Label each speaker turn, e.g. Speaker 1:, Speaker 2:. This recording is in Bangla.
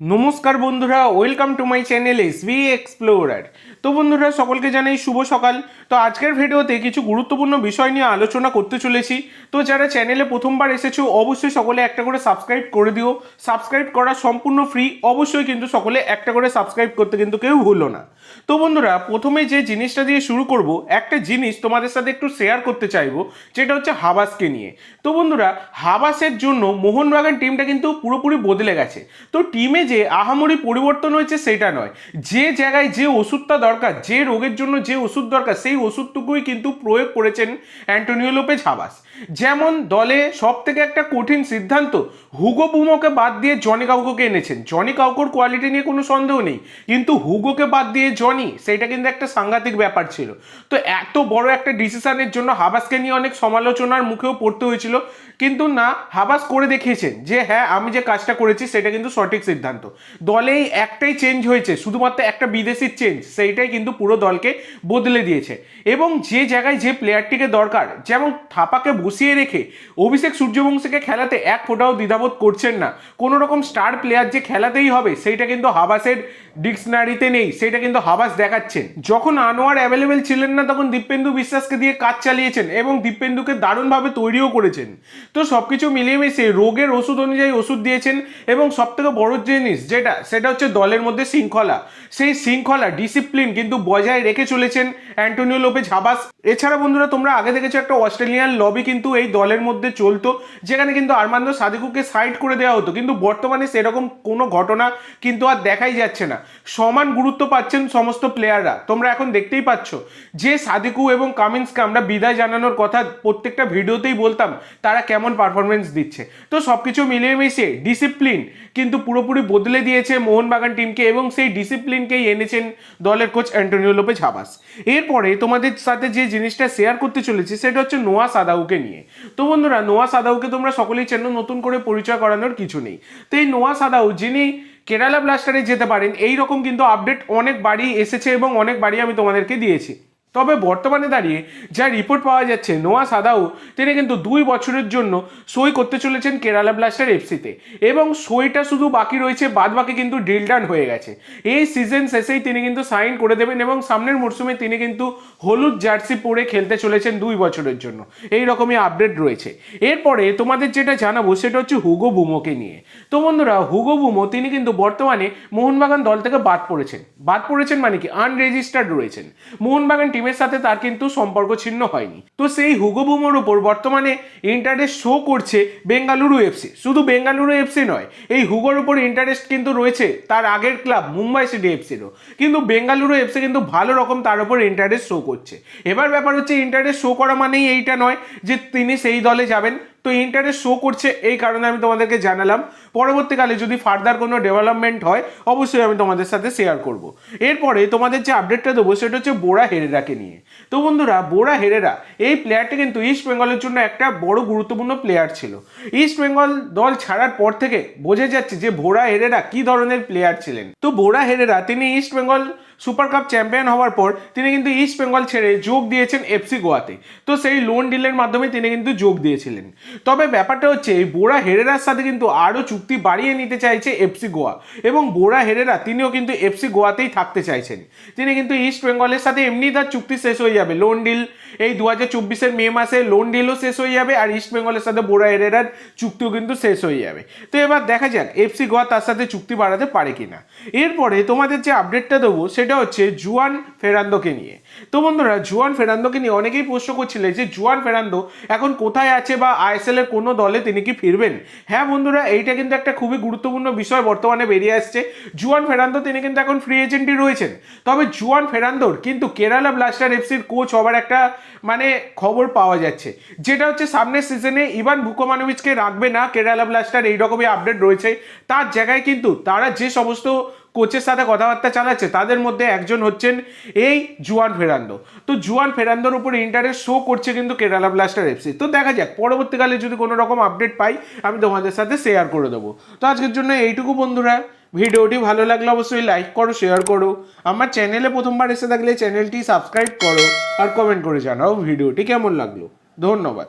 Speaker 1: নমস্কার বন্ধুরা, welcome to my channel S B explorer তো বন্ধুরা, সকলকে জানাই শুভ সকাল। তো আজকের ভিডিওতে কিছু গুরুত্বপূর্ণ বিষয় নিয়ে আলোচনা করতে চলেছি। তো যারা চ্যানেলে প্রথমবার এসেছ, অবশ্যই সকলে একটা করে সাবস্ক্রাইব করে দিও। সাবস্ক্রাইব করা সম্পূর্ণ ফ্রি অবশ্যই কিন্তু সকলে একটা করে সাবস্ক্রাইব করতে কিন্তু কেউ ভুলো না। তো বন্ধুরা, প্রথমে যে জিনিসটা দিয়ে শুরু করব, একটা জিনিস তোমাদের সাথে একটু শেয়ার করতে চাইব, যেটা হচ্ছে হাবাসকে নিয়ে। তো বন্ধুরা, হাবাসের জন্য মোহনবাগান টিমটা কিন্তু পুরোপুরি বদলে গেছে। তো টিমে যে আহামরি পরিবর্তন হয়েছে সেটা নয়। যে জায়গায় যে ওষুধটা দরকার, যে রোগের জন্য যে ওষুধ দরকার, সেই ওষুধটুকুই কিন্তু প্রয়োগ করেছেন অ্যান্টোনিও লোপেজ হাবাস। যেমন দলে সব থেকে একটা কঠিন সিদ্ধান্ত, হুগো বুমোকে বাদ দিয়ে জনি কাউকোকে এনেছেন। জনি কাউকোর কোয়ালিটি নিয়ে কোনো সন্দেহ নেই, কিন্তু হুগোকে বাদ দিয়ে জনি, সেটা কিন্তু একটা সাংঘাতিক ব্যাপার ছিল। তো এত বড় একটা ডিসিশনের জন্য হাবাসকে নিয়ে অনেক সমালোচনার মুখেও পড়তে হয়েছিল। কিন্তু না, হাবাস করে দেখিয়েছেন যে হ্যাঁ আমি যে কাজটা করেছি, সেটা কিন্তু সঠিক সিদ্ধান্ত। দলেই একটাই চেঞ্জ হয়েছে, শুধুমাত্র একটা বিদেশির চেঞ্জ সেইটাই কিন্তু পুরো দলকে বদলে দিয়েছে। এবং যে জায়গায় যে প্লেয়ারটিকে দরকার, যেমন থাপাকে বসিয়ে রেখে অভিষেক সূর্যবংশীকে খেলাতে এক ফোটাও দ্বিধাবোধ করছেন না। কোনো রকম স্টার প্লেয়ার যে খেলাতেই হবে, সেইটা কিন্তু হাবাসের ডিকশনারিতে নেই সেটা কিন্তু হাবাস দেখাচ্ছেন। যখন আনোয়ার অ্যাভেলেবেল ছিলেন না, তখন দীপেন্দু বিশ্বাসকে দিয়ে কাজ চালিয়েছেন এবং দীপেন্দুকে দারুণভাবে তৈরিও করেছেন। তো সব কিছু মিলিয়ে মিশিয়ে রোগের ওষুধ অনুযায়ী ওষুধ দিয়েছেন এবং সব থেকে বড় জিনিস যেটা সেটা হচ্ছে দলের মধ্যে শৃঙ্খলা। সেই শৃঙ্খলা ডিসিপ্লিন কিন্তু বজায় রেখে চলেছেন অ্যান্টোনিও লোপেজ হাবাস। এছাড়া বন্ধুরা, তোমরা আগে দেখেছ একটা অস্ট্রেলিয়ান লবি কিন্তু এই দলের মধ্যে চলতো, যেখানে কিন্তু আরমান্দ সাদিকুকে সাইড করে দেওয়া হতো। কিন্তু বর্তমানে সেরকম কোনো ঘটনা কিন্তু আর দেখাই যাচ্ছে না। সমান গুরুত্ব পাচ্ছেন সমস্ত প্লেয়াররা তোমরা এখন দেখতেই পাচ্ছ যে সাদিকু এবং কামিন্সকে আমরা বিদায় জানানোর কথা প্রত্যেকটা ভিডিওতেই বলতাম, তারা কেমন পারফরমেন্স দিচ্ছে। তো সব কিছু মিলিয়ে মিশিয়ে ডিসিপ্লিন কিন্তু পুরোপুরি বদলে দিয়েছে মোহনবাগান টিমকে এবং সেই ডিসিপ্লিনকেই এনেছেন দলের কোচ অ্যান্টোনিও লোপে হাবাস এরপরে তোমাদের সাথে যে জিনিসটা শেয়ার করতে চলেছি, সেটা হচ্ছে নোয়া সাদাউকে নিয়ে। তো বন্ধুরা, নোয়া সাদাউকে তোমরা সকলেই চেনো, নতুন করে পরিচয় করানোর কিছু নেই। তো এই নোয়া সাদাউ, যিনি কেরালা ব্লাস্টারে যেতে পারেন এই রকম কিন্তু আপডেট অনেক বাড়ি এসেছে এবং অনেক বাড়ি আমি তোমাদেরকে দিয়েছি। তবে বর্তমানে দাঁড়িয়ে যা রিপোর্ট পাওয়া যাচ্ছে, নোয়া সাদাউ তিনি কিন্তু দুই বছরের জন্য সই করতে চলেছেন কেরালা ব্লাস্টার এফসিতে এবং সইটা শুধু বাকি রয়েছে বাদ বাকি কিন্তু ডিল ডান হয়ে গেছে। এই সিজন শেষেই তিনি কিন্তু সাইন করে দেবেন এবং সামনের মরশুমে তিনি কিন্তু হলুদ জার্সি পরে খেলতে চলেছেন দুই বছরের জন্য। এই রকমই আপডেট রয়েছে। এরপরে তোমাদের যেটা জানাব, সেটা হচ্ছে হুগো বুমোকে নিয়ে। তো বন্ধুরা, হুগো বুমো, তিনি কিন্তু বর্তমানে মোহনবাগান দল থেকে বাদ পড়েছেন। বাদ পড়েছেন মানে কি? আনরেজিস্টার্ড রয়েছেন। মোহনবাগান টিমের সাথে তার কিন্তু সম্পর্ক ছিন্ন হয়নি। তো সেই হুগো বুমোর উপর বর্তমানে ইন্টারেস্ট শো করছে বেঙ্গালুরু এফসি শুধু বেঙ্গালুরু এফসি নয়, এই হুগোর উপর ইন্টারেস্ট কিন্তু রয়েছে তার আগের ক্লাব মুম্বাই সিটি এফসিরও কিন্তু বেঙ্গালুরু এফসি কিন্তু ভালো রকম তার উপর ইন্টারেস্ট শো করছে। এবার ব্যাপার হচ্ছে ইন্টারেস্ট শো করা মানেই এইটা নয় যে তিনি সেই দলে যাবেন তো ইন্টারেস্ট শো করছে, এই কারণে আমি তোমাদেরকে জানালাম। পরবর্তীকালে যদি ফার্দার কোনো ডেভেলপমেন্ট হয়, অবশ্যই আমি তোমাদের সাথে শেয়ার করব। এরপরে তোমাদের যে আপডেটটা দেবো, সেটা হচ্ছে বোরা হেরেরাকে নিয়ে। তো বন্ধুরা বোরা হেরেরা এই প্লেয়ারটা কিন্তু ইস্ট বেঙ্গলের জন্য একটা বড় গুরুত্বপূর্ণ প্লেয়ার ছিল। ইস্ট বেঙ্গল দল ছাড়ার পর থেকে বোঝা যাচ্ছে যে ভোরা হেরেরা কি ধরনের প্লেয়ার ছিলেন। তো বোরা হেরেরা তিনি East Bengal super cup champion হওয়ার পর তিনি কিন্তু ইস্ট বেঙ্গল ছেড়ে যোগ দিয়েছেন এফসি গোয়াতে। তো সেই লোন ডিলের মাধ্যমে তিনি কিন্তু যোগ দিয়েছিলেন। তবে ব্যাপারটা হচ্ছে বোরা হেরেরার সাথে কিন্তু আরও চুক্তি বাড়িয়ে নিতে চাইছে এফসি গোয়া এবং বোরা হেরেরা তিনিও কিন্তু এফসি গোয়াতেই থাকতে চাইছেন। তিনি কিন্তু ইস্ট বেঙ্গলের সাথে এমনি তার চুক্তি শেষ হয়ে যাবে লোন ডিল এই দু হাজার চব্বিশের মে মাসে লোন ডিলও শেষ হয়ে যাবে আর ইস্ট বেঙ্গলের সাথে বোরা হেরেরার চুক্তিও কিন্তু শেষ হয়ে যাবে। তো এবার দেখা যাক এফসি গোয়া তার সাথে চুক্তি বাড়াতে পারে কিনা। এরপরে তোমাদের যে আপডেটটা দেবো সেটা হচ্ছে জুয়ান ফেরান্দোকে নিয়ে। তো বন্ধুরা, জুয়ান ফেরান্দোকে নিয়ে অনেকেই প্রশ্ন করছিলেন যে, জুয়ান ফেরান্দো এখন কোথায় আছে বা আইএসএল এর কোনো দলে তিনি কি ফিরবেন? হ্যাঁ বন্ধুরা, এইটা কিন্তু একটা খুবই গুরুত্বপূর্ণ বিষয় বর্তমানে বেরিয়ে আসছে। জুয়ান ফেরান্দো তিনি কিন্তু এখন ফ্রি এজেন্টই রয়েছেন। তবে জুয়ান ফেরান্দোর কিন্তু কেরালা ব্লাস্টার এফসির কোচ হবার একটা মানে খবর পাওয়া যাচ্ছে। যেটা হচ্ছে সামনের সিজনে ইভান ভুকোমানোভিচকে রাখবে না। কেরালা ব্লাস্টার এইরকমই আপডেট রয়েছে। তার জায়গায় কিন্তু তারা যে সমস্ত কোচের সাথে কথাবার্তা চালাচ্ছে, তাদের মধ্যে একজন হচ্ছেন এই জুয়ান ফেরান্দো। তো জুয়ান ফেরান্দোর উপর ইন্টারেস্ট শো করছে কিন্তু কেরালা ব্লাস্টার এফসি তো দেখা যাক, পরবর্তীকালে যদি কোনো রকম আপডেট পাই, আমি তোমাদের সাথে শেয়ার করে দেবো। তো আজকের জন্য এইটুকু বন্ধুরা, ভিডিওটি ভালো লাগলে অবশ্যই লাইক করো শেয়ার করো। আমার চ্যানেলে প্রথমবার এসে থাকলে চ্যানেলটি সাবস্ক্রাইব করো আর কমেন্ট করে জানাও ভিডিওটি কেমন লাগল। ধন্যবাদ।